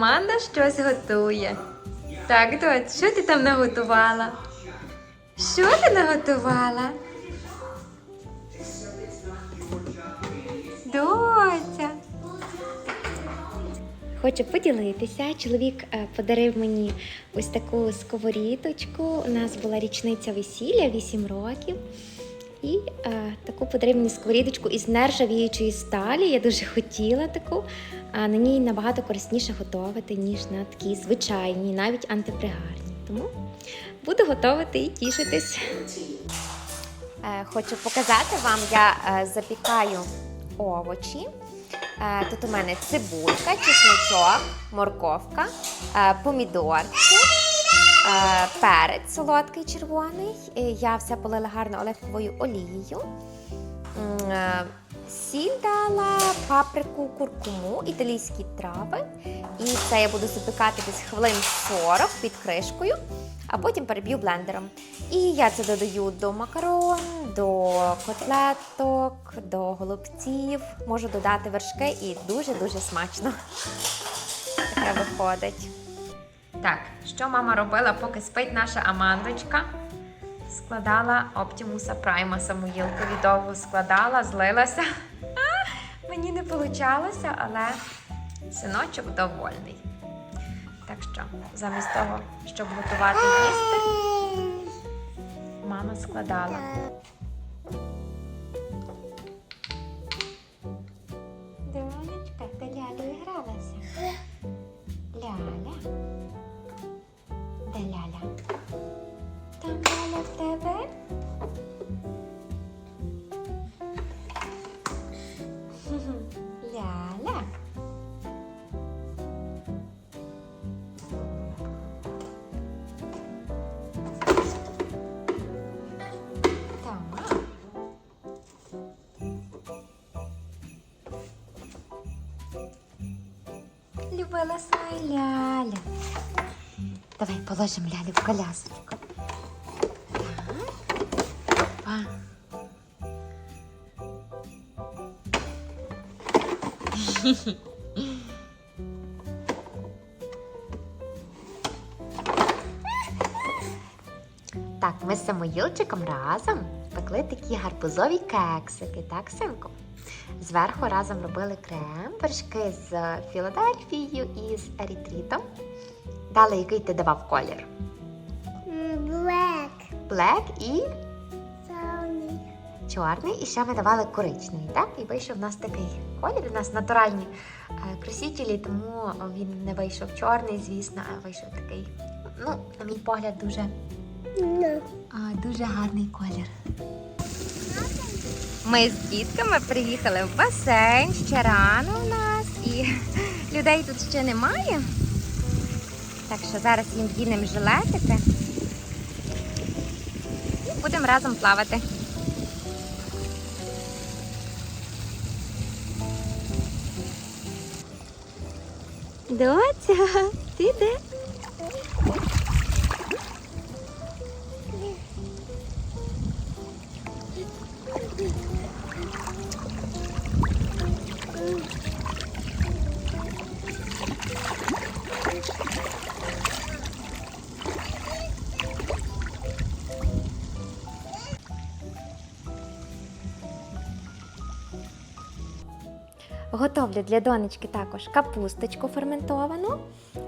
Аманда щось готує. Так, доць, що ти там наготувала? Що ти наготувала? Доця. Хочу поділитися. Чоловік е, подарив мені ось таку сковорідочку. У нас була річниця весілля 8 років. І е, таку подарив мені сковорідочку із нержавіючої сталі. Я дуже хотіла таку. На ній набагато корисніше готувати, ніж на такій звичайній, навіть антипригарній. Тому буду готувати і тішитись. Е, Хочу показати вам, я е, запікаю овочі. Е, Тут у мене цибулька, чесночок, морковка, помідорки, перець солодкий червоний. Я все полила гарно оливковою олією. Сіль дала, паприку, куркуму, італійські трави. І це я буду запікати десь хвилин 40 під кришкою, а потім переб'ю блендером. І я це додаю до макарон, до котлеток, до голубців. Можу додати вершки і дуже-дуже смачно. Таке виходить. Так, що мама робила, поки спить наша Амандочка? Складала Оптімуса Прайма самоїлку. Довго складала, злилася. А, Мені не вийшло, але синочок довольний. Так що, замість того, щоб готувати їсти, мама складала. Любила свою ляля. Давай положимо лялю в колясочку. Так. Самоїлчиком разом пекли такі гарбузові кексики, так, синку? Зверху разом робили крем, вершки з Філадельфією і з ерітритом. Далі який ти давав колір? Black. Блек і Sony. чорний, і ще ми давали коричневий, так? І вийшов у нас такий колір. У нас натуральні е, красителі, тому він не вийшов чорний, звісно, а вийшов такий, ну, на мій погляд, дуже. А, дуже гарний колір. Ми з дітками приїхали в басейн, ще рано у нас, і людей тут ще немає. Так що зараз їм вдінемо жилетики і будемо разом плавати. Доця, ти де? Готовлю для донечки також капусточку ферментовану.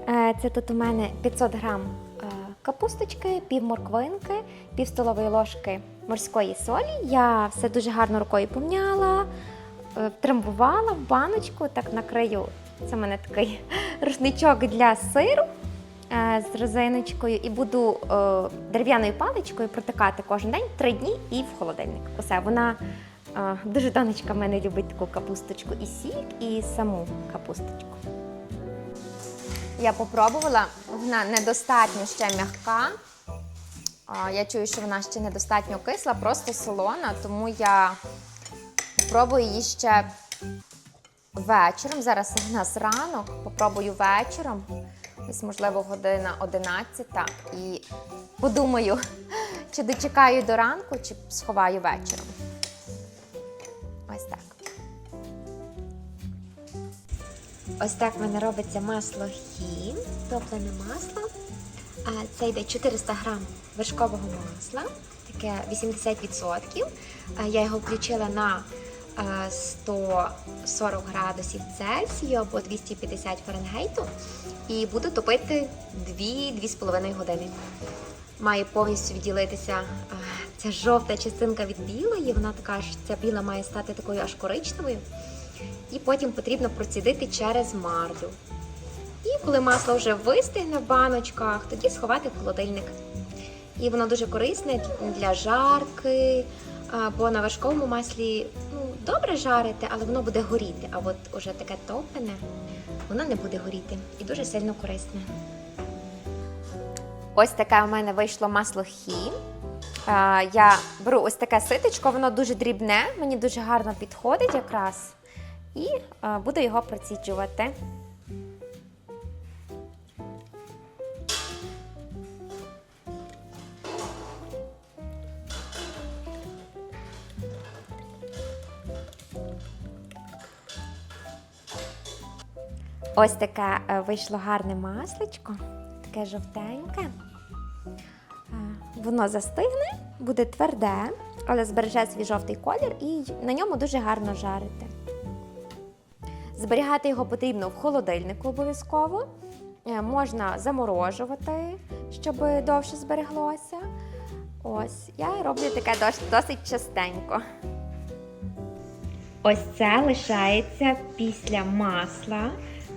Е, Це тут у мене 500 грам е, капусточки, пів морквинки, пів столової ложки морської солі. Я все дуже гарно рукою помняла, е, втрамбувала в баночку, так накрию. Це в мене такий рушничок для сиру з розиночкою і буду дерев'яною паличкою протикати кожен день три дні і в холодильник. Усе вона дуже донечка в мене любить таку капусточку і сік, і саму капусточку. Я попробувала, вона недостатньо ще м'яка. Я чую, що вона ще недостатньо кисла, просто солона, тому я спробую її ще вечором. Зараз у нас ранок, попробую вечором, десь, можливо, година 11 і подумаю, чи дочекаю до ранку, чи сховаю вечором. Ось так. Ось так в мене робиться масло хі. топлене масло. Це йде 400 грам вершкового масла, таке 80%. Я його включила на е, 140 градусів Цельсію або 250 Фаренгейту і буду топити 2-2,5 години. Має повністю відділитися е, ця жовта частинка від білої, вона така ж, ця біла має стати такою аж коричневою. І потім потрібно процідити через марлю. І коли масло вже вистигне в баночках, тоді сховати в холодильник. І воно дуже корисне для жарки, бо на вершковому маслі ну, добре жарити, але воно буде горіти. А от уже таке топлене, воно не буде горіти і дуже сильно корисне. Ось таке у мене вийшло масло хі. Я беру ось таке ситочко, воно дуже дрібне, мені дуже гарно підходить якраз. І буду його проціджувати. Ось таке е, вийшло гарне масличко, таке жовтеньке. Воно застигне, буде тверде, але збереже свій жовтий колір і на ньому дуже гарно жарити. Зберігати його потрібно в холодильнику обов'язково. Е, Можна заморожувати, щоб довше збереглося. Ось, я роблю таке досить частенько. Ось це лишається після масла.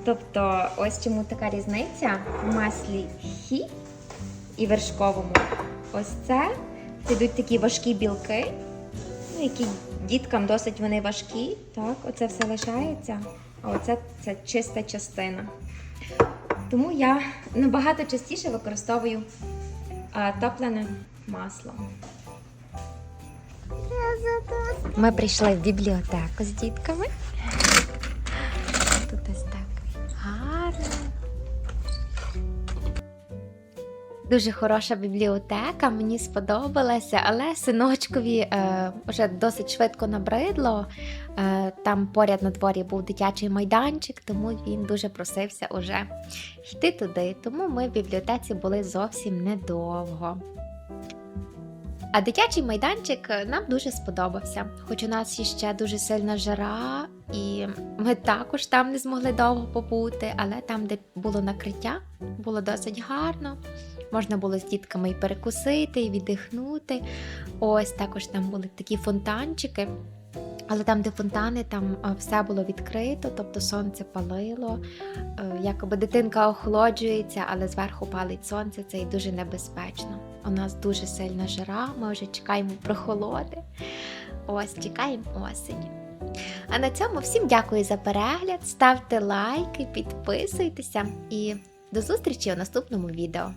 Тобто, ось чому така різниця в маслі хі і вершковому. Ось це, це йдуть такі важкі білки, ну, які діткам досить вони важкі. Так, оце все лишається, а оце це чиста частина. Тому я набагато частіше використовую а, топлене масло. Ми прийшли в бібліотеку з дітками. Дуже хороша бібліотека, мені сподобалася, але синочкові е, вже досить швидко набридло. Е, там поряд на дворі був дитячий майданчик, тому він дуже просився уже йти туди. Тому ми в бібліотеці були зовсім недовго. А дитячий майданчик е, нам дуже сподобався. Хоч у нас ще дуже сильна жара, і ми також там не змогли довго побути, але там, де було накриття, було досить гарно. Можна було з дітками і перекусити, і віддихнути. Ось також там були такі фонтанчики. Але там, де фонтани, там все було відкрито, тобто сонце палило, е, якоби дитинка охолоджується, але зверху палить сонце, це і дуже небезпечно. У нас дуже сильна жара, ми вже чекаємо прохолоди. Ось, чекаємо осені. А на цьому всім дякую за перегляд. Ставте лайки, підписуйтеся і до зустрічі у наступному відео.